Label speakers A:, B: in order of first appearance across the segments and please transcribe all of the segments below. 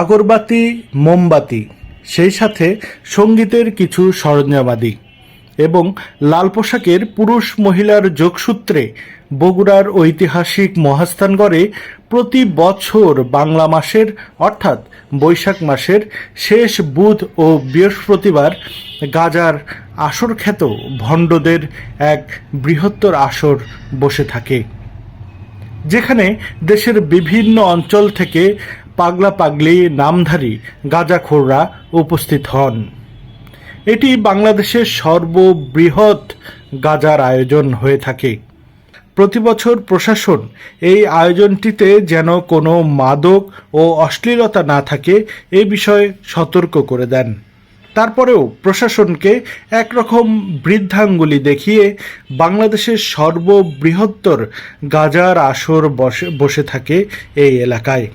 A: আগরবাতি, মোমবাতি, সেই সাথে সঙ্গীতের কিছু সরঞ্জামাদি এবং লাল পোশাকের পুরুষ মহিলার যোগসূত্রে বগুড়ার ঐতিহাসিক মহাস্থানগড়ে প্রতি বছর বাংলা মাসের, অর্থাৎ বৈশাখ মাসের শেষ বুধ ও বৃহস্পতিবার গাজার আসর খ্যাত ভণ্ডদের এক বৃহত্তর আসর বসে থাকে, যেখানে দেশের বিভিন্ন অঞ্চল থেকে পাগলা পাগলি নামধারী গাঁজাখোররা উপস্থিত হন। এটি বাংলাদেশের সর্ববৃহৎ গাজার আয়োজন হয়ে থাকে। প্রতি বছর প্রশাসন এই আয়োজনটিতে যেন কোনো মাদক ও অশ্লীলতা না থাকে এ বিষয়ে সতর্ক করে দেন। তারপরেও প্রশাসনকে একরকম বৃদ্ধাঙ্গুলি দেখিয়ে বাংলাদেশের সর্ববৃহত্তর গাজার আসর বসে বসে থাকে এই এলাকায়।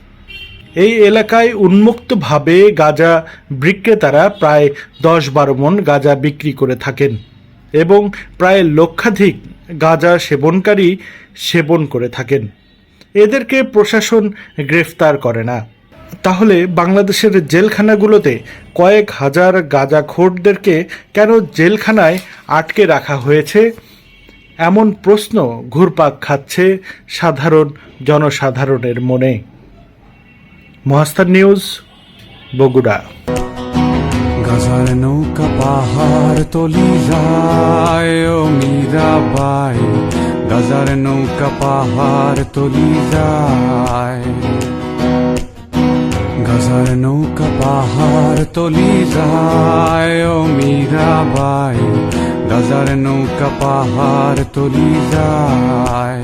A: এই এলাকায় উন্মুক্তভাবে গাঁজা বিক্রেতারা প্রায় দশ বারো মন গাঁজা বিক্রি করে থাকেন এবং প্রায় লক্ষাধিক গাঁজা সেবনকারী সেবন করে থাকেন। এদেরকে প্রশাসন গ্রেফতার করে না। তাহলে বাংলাদেশের জেলখানাগুলোতে কয়েক হাজার গাঁজা গাঁজাখোরদেরকে কেন জেলখানায় আটকে রাখা হয়েছে? এমন প্রশ্ন ঘুরপাক খাচ্ছে সাধারণ জনসাধারণের মনে। মহাস্তান নিউজ, বগুড়া।
B: গাজার নৌকা পাহাড় তলি যায় ও মীরাবাই। গাজার নৌকা পাহাড় তলি যায়। গাজার নৌকা পাহাড় তলি যায় ও মীরাবাই। গাজার নৌকা পাহাড় তলি যায়।